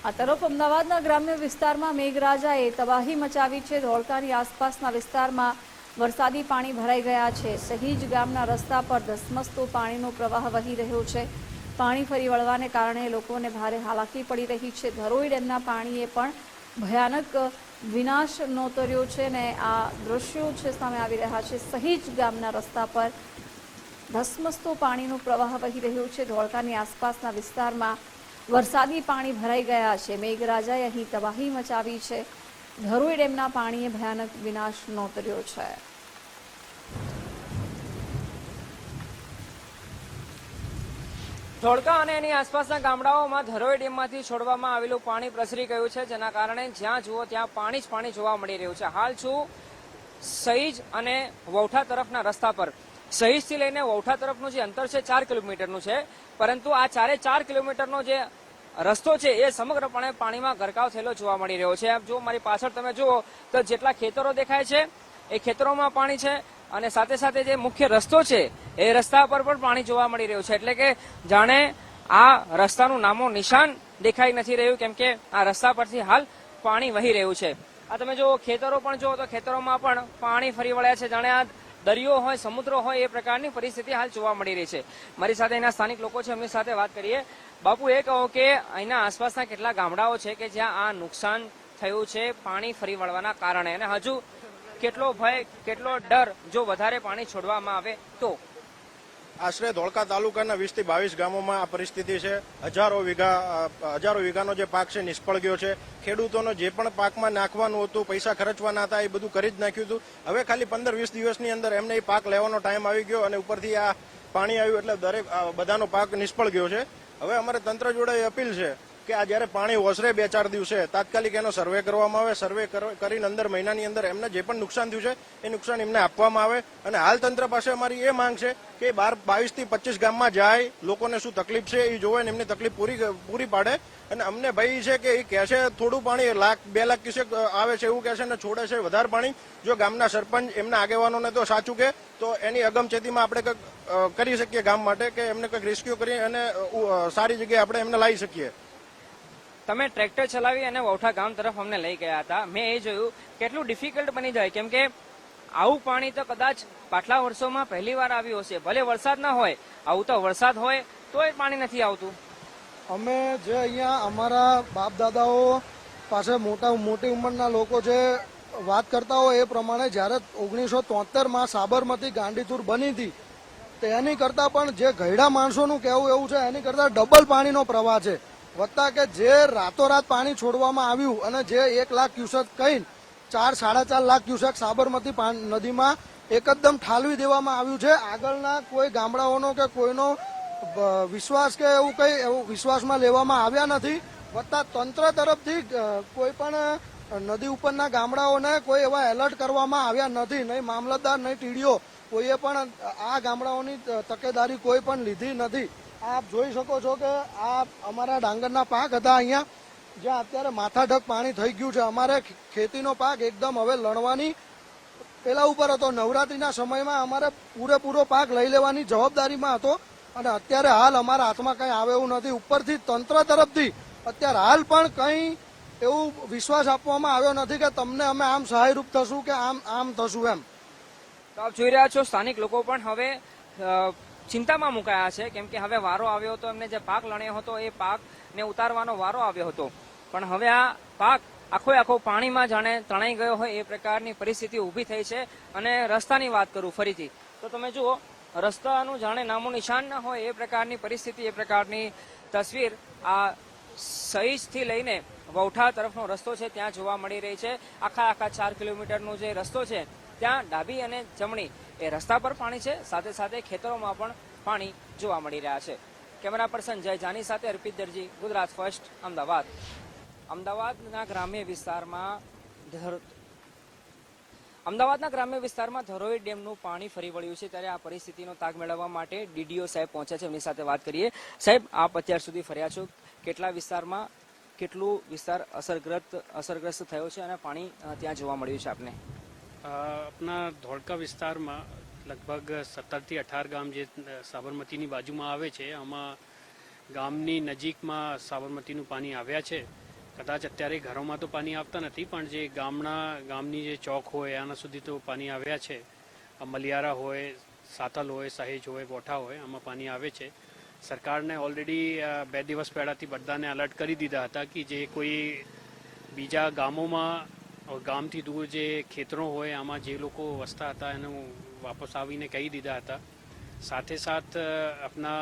આ તરફ અમદાવાદના ગ્રામ્ય વિસ્તારમાં મેઘરાજાએ તબાહી મચાવી છે. ધોળકાની આસપાસના વિસ્તારમાં વરસાદી પાણી ભરાઈ ગયા છે. સહીજ ગામના રસ્તા પર ધસમસતો પાણીનો પ્રવાહ વહી રહ્યો છે. પાણી ફરી વળવાને કારણે લોકોને ભારે હાલાકી પડી રહી છે. ધરોઈ ડેમના પાણીએ પણ ભયાનક વિનાશ નોતર્યો છે ને આ દ્રશ્યો છે સામે આવી રહ્યા છે. સહીજ ગામના રસ્તા પર ધસમસતો પાણીનો પ્રવાહ વહી રહ્યો છે. ધોળકાની આસપાસના વિસ્તારમાં વરસાદી પાણી ભરાઈ ગયા છે. મેઘરાજાએ અહીં તબાહી મચાવી છે. ધરોઈ ડેમના પાણીએ ભયાનક વિનાશ નોતર્યો છે. ધોળકા અને એની આસપાસના ગામડાઓમાં ધરોઈ ડેમમાંથી છોડવામાં આવેલું પાણી પ્રસરી ગયું છે. જેના કારણે જ્યાં જુઓ ત્યાં પાણી જ પાણી જોવા મળી રહ્યું છે. હાલ છું સહીજ અને વૌઠા તરફના રસ્તા પર. સહીજથી લઈને વૌઠા તરફનું જે અંતર છે ચાર કિલોમીટરનું છે. પરંતુ આ ચારે ચાર કિલોમીટરનો જે રસ્તો છે એ સમગ્રપણે પાણીમાં ગરકાવ થયેલો જોવા મળી રહ્યો છે. જો મારી પાછળ તમે જુઓ તો જેટલા ખેતરો દેખાય છે એ ખેતરોમાં પાણી છે અને સાથે સાથે જે મુખ્ય રસ્તો છે એ રસ્તા પર પણ પાણી જોવા મળી રહ્યું છે. એટલે કે જાણે આ રસ્તાનું નામો નિશાન દેખાઈ નથી રહ્યું, કેમ કે આ રસ્તા પરથી હાલ પાણી વહી રહ્યું છે. આ તમે જો ખેતરો પણ જુઓ તો ખેતરોમાં પણ પાણી ફરી વળ્યા છે. જાણે આ દરિયો હોય, સમુદ્ર હોય, એ પ્રકારની પરિસ્થિતિ હાલ જોવા મળી રહી છે. મારી સાથે એના સ્થાનિક લોકો છે એમની સાથે વાત કરીએ. બાપુ, એ કહો કે અહીંના આસપાસના કેટલા ગામડાઓ છે કે જ્યાં આ નુકસાન થયું છે પાણી ફરી વળવાના કારણે? અને હજુ કેટલો ભય, કેટલો ડર જો વધારે પાણી છોડવામાં આવે તો? આશરે ધોળકા તાલુકાના વીસથી બાવીસ ગામોમાં આ પરિસ્થિતિ છે. હજારો વીઘા હજારો વીઘાનો જે પાક છે, નિષ્ફળ ગયો છે. ખેડૂતોનો જે પણ પાકમાં નાખવાનું હતું, પૈસા ખર્ચવાના હતા, એ બધું કરી જ નાખ્યું હતું. હવે ખાલી પંદર વીસ દિવસની અંદર એમને એ પાક લેવાનો ટાઈમ આવી ગયો અને ઉપરથી આ પાણી આવ્યું એટલે દરેક બધાનો પાક નિષ્ફળ ગયો છે. હવે અમારે તંત્ર જોડે અપીલ છે કે આ જ્યારે પાણી ઓસરે બે ચાર દિવસે, તાત્કાલિક એનો સર્વે કરવામાં આવે સર્વે કર- કરીને અંદર મહિનાની અંદર એમને જે પણ નુકસાન થયું છે, એ નુકસાન એમને આપવામાં આવે. અને હાલ તંત્ર પાસે અમારી એ માંગ છે કે બાર, બાવીસથી પચીસ ગામમાં જાય, લોકોને શું તકલીફ છે એ જોવે ને એમની તકલીફ પૂરી પૂરી પાડે. અને અમને ભય છે કે એ કહેશે થોડું પાણી લાખ, બે લાખ ક્યુસેક આવે છે એવું કહેશે ને છોડે છે વધારે પાણી. જો ગામના સરપંચ એમના આગેવાનોને તો સાચું કે, તો એની અગમચેતીમાં આપણે કંઈક કરી શકીએ ગામ માટે કે એમને કંઈક રેસ્ક્યુ કરી અને સારી જગ્યાએ આપણે એમને લાવી શકીએ. તમે ટ્રેક્ટર ચલાવી અને વૌઠા ગામ તરફ અમને લઈ ગયા હતા. મેં એ જોયું, કેટલું ડિફિકલ્ટ બની જાય. કેમ કે આવું પાણી તો કદાચ પાછલા વર્ષોમાં પહેલી વાર આવ્યું હશે. ભલે વરસાદ ના હોય, આવું તો વરસાદ હોય, તોય પાણી નથી આવતું. અમે જે અહીંયા અમારા બાપ દાદાઓ પાસે મોટા, મોટી ઉંમરના લોકો જે વાત કરતા હોય એ પ્રમાણે જ્યારે ઓગણીસો તોતેરમાં સાબરમતી ગાંડીતુર બની હતી, તેની કરતાં પણ જે ઘયડા માણસોનું કહેવું એવું છે, એની કરતાં ડબલ પાણીનો પ્રવાહ છે. વત્તા કે જે રાતોરાત પાણી છોડવામાં આવ્યું અને જે એક લાખ ક્યુસેક કહીને ચાર, સાડા ચાર લાખ ક્યુસેક સાબરમતી નદીમાં એકદમ ઠાલવી દેવામાં આવ્યું છે. આગળના કોઈ ગામડાઓનો કે કોઈનો વિશ્વાસ કે એવું કંઈ એવું વિશ્વાસમાં લેવામાં આવ્યા નથી. વત્તા તંત્ર તરફથી કોઈ પણ નદી ઉપરના ગામડાઓને કોઈ એવા એલર્ટ કરવામાં આવ્યા નથી. નહીં મામલતદાર, નહીં ટીડીઓ કોઈએ પણ આ ગામડાઓની તકેદારી કોઈ પણ લીધી નથી. આપ જોઈ શકો છો કે આ અમારા ડાંગરના પાક હતા અહીંયા, જ્યાં અત્યારે માથાઢક પાણી થઈ ગયું છે. અમારે ખેતીનો પાક એકદમ હવે લણવાની, પેલા ઉપર હતો. નવરાત્રીના સમયમાં અમારે પૂરેપૂરો પાક લઈ લેવાની જવાબદારીમાં હતો અને અત્યારે હાલ અમારા હાથમાં કંઈ આવે એવું નથી. ઉપરથી તંત્ર તરફથી અત્યારે હાલ પણ કંઈ એવું વિશ્વાસ આપવામાં આવ્યો નથી કે તમને અમે આમ સહાયરૂપ થશું કે આમ આમ થશું એમ. આપ જોઈ રહ્યા છો, સ્થાનિક લોકો પણ હવે ચિંતામાં મુકાયા છે. કેમ કે હવે વારો આવ્યો હતો, એમને જે પાક લણ્યો હતો, એ પાકને ઉતારવાનો વારો આવ્યો હતો. પણ હવે આ પાક આખો આખો પાણીમાં જાણે તણાઈ ગયો હોય એ પ્રકારની પરિસ્થિતિ ઊભી થઈ છે. અને રસ્તાની વાત કરું ફરીથી. તો તમે જુઓ, રસ્તાનું જાણે નામું નિશાન ન હોય એ પ્રકારની પરિસ્થિતિ, એ પ્રકારની તસવીર આ સહીજથી લઈને વૌઠા તરફનો રસ્તો છે. ત્યાં જોવા મળી રહી છે. આખા આખા ચાર કિલોમીટરનો જે રસ્તો છે, ત્યાં ડાબી અને જમણી એ રસ્તા પર પાણી છે. સાથે સાથે ખેતરોમાં પણ પાણી જોવા મળી રહ્યા છે. કેમેરા પર્સન જય જાની સાથે અર્પિત દરજી, ગુજરાત ફર્સ્ટ, અમદાવાદ. અમદાવાદના ગ્રામ્ય વિસ્તારમાં અમદાવાદના ગ્રામ્ય વિસ્તારમાં ધરોઈ ડેમનું પાણી ફરી વળ્યું છે ત્યારે આ પરિસ્થિતિનો તાગ મેળવવા માટે ડીડીઓ સાહેબ પહોંચ્યા છે. એમની સાથે વાત કરીએ. સાહેબ, આપ અત્યાર સુધી ફર્યા છો. કેટલા વિસ્તારમાં, કેટલું વિસ્તાર અસરગ્રસ્ત અસરગ્રસ્ત થયો છે અને પાણી ત્યાં જોવા મળ્યું છે આપને? આપણા ધોળકા વિસ્તારમાં લગભગ સત્તરથી અઢાર ગામ જે સાબરમતીની બાજુમાં આવે છે, આમાં ગામની નજીકમાં સાબરમતીનું પાણી આવ્યા છે. કદાચ અત્યારે ઘરોમાં તો પાણી આવતા નથી, પણ જે ગામના, ગામની જે ચોક હોય, આના સુધી તો પાણી આવ્યા છે. મલિયારા હોય, સાતલ હોય, સહેજ હોય બોઠા હોય, આમાં પાણી આવે છે. સરકારને ઓલરેડી બે દિવસ પહેલાંથી બધાને અલર્ટ કરી દીધા હતા કે જે કોઈ બીજા ગામોમાં ગામથી દૂર જે ખેતરો હોય આમાં જે લોકો વસતા હતા એનું વાપસ આવીને કહી દીધા હતા સાથે સાથ આપના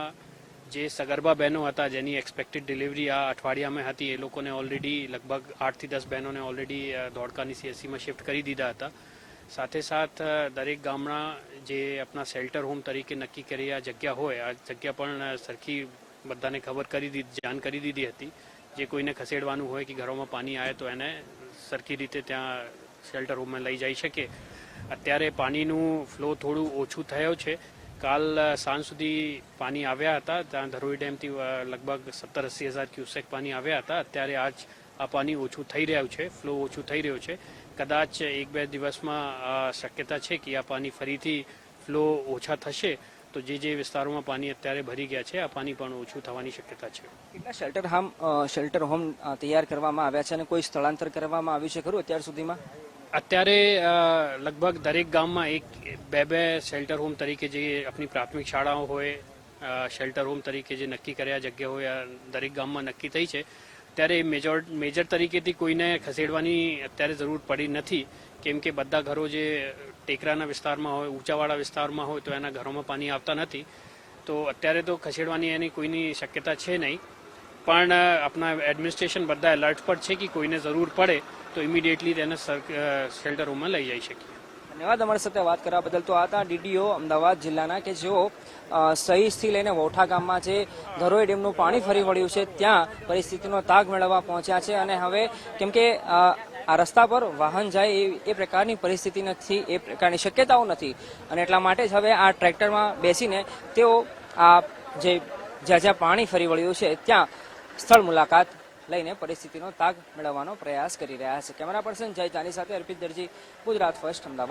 જે સગર્ભા બહેનો હતા જેની એક્સપેક્ટેડ ડિલિવરી આ અઠવાડિયામાં હતી એ લોકોને ઓલરેડી લગભગ આઠથી દસ બહેનોને ઓલરેડી ધોળકાની સીએસસીમાં શિફ્ટ કરી દીધા હતા સાથે સાથ દરેક ગામના જે આપણા શેલ્ટર હોમ તરીકે નક્કી કરી આ જગ્યા હોય આ જગ્યા પણ સરખી બધાને ખબર કરી દીધી જાણ કરી દીધી હતી જે કોઈને ખસેડવાનું હોય કે ઘરોમાં પાણી આવે તો એને સરખી રીતે ત્યાં શેલ્ટર હોમમાં લઈ જઈ શકે. અત્યારે પાણીનું ફ્લો થોડું ઓછું થયો છે. કાલ સાંજ સુધી પાણી આવ્યા હતા. ત્યાં ધરોઈ ડેમથી લગભગ સત્તર અસી હજાર ક્યુસેક પાણી આવ્યા હતા. અત્યારે આજ આ પાણી ઓછું થઈ રહ્યું છે. ફ્લો ઓછું થઈ રહ્યો છે. કદાચ એક બે દિવસમાં શક્યતા છે કે આ પાણી ફરીથી ફ્લો ઓછા થશે. તો જે જે વિસ્તારોમાં પાણી અત્યારે ભરી ગયા છે આ પાણી પણ ઓછું થવાની શક્યતા છે. કેટલા શેલ્ટર હોમ શેલ્ટર હોમ તૈયાર કરવામાં આવ્યા છે અને કોઈ સ્થળાંતર કરવામાં આવ્યું છે ખરું અત્યાર સુધીમાં? અત્યારે લગભગ દરેક ગામમાં એક બે બે શેલ્ટર હોમ તરીકે જે આપણી પ્રાથમિક શાળાઓ હોય શેલ્ટર હોમ તરીકે જે નક્કી કર્યા જગ્યા હોય દરેક ગામમાં નક્કી થઈ છે. ત્યારે મેજોર મેજર તરીકેથી કોઈને ખસેડવાની અત્યારે જરૂર પડી નથી. કેમ કે બધા ઘરો જે ટેકરાના વિસ્તારમાં હોય, ઊંચાવાળા વિસ્તારમાં હોય, તો એના ઘરોમાં પાણી આવતા નથી. તો અત્યારે તો ખસેડવાની એની કોઈની શક્યતા છે નહીં. પણ આપણા એડમિનિસ્ટ્રેશન બધા એલર્ટ પર છે કે કોઈને જરૂર પડે, તો ઇમિડિયેટલી તેને શેલ્ટર હોમમાં લઈ જઈ શકીએ. ધન્યવાદ અમારી સાથે વાત કરવા બદલ. તો આ હતા ડીડીઓ અમદાવાદ જિલ્લાના કે જેઓ અ, સહીજથી લઈને વોઠા ગામમાં જે ધરોઈ ડેમનું પાણી ફરી વળ્યું છે ત્યાં પરિસ્થિતિનો તાગ મેળવવા પહોંચ્યા છે અને હવે કેમ કે આ રસ્તા પર વાહન જાય એ પ્રકારની પરિસ્થિતિ નથી એ પ્રકારની શક્યતાઓ નથી. અને એટલા માટે જ હવે આ ટ્રેક્ટરમાં બેસીને તેઓ આ જે જ્યાં જ્યાં પાણી ફરી વળ્યું છે ત્યાં સ્થળ મુલાકાત લઈને પરિસ્થિતિનો તાગ મેળવવાનો પ્રયાસ કરી રહ્યા છે. કેમેરા પર્સન જય જાની સાથે અર્પિત દરજી ગુજરાત ફર્સ્ટ અમદાવાદ.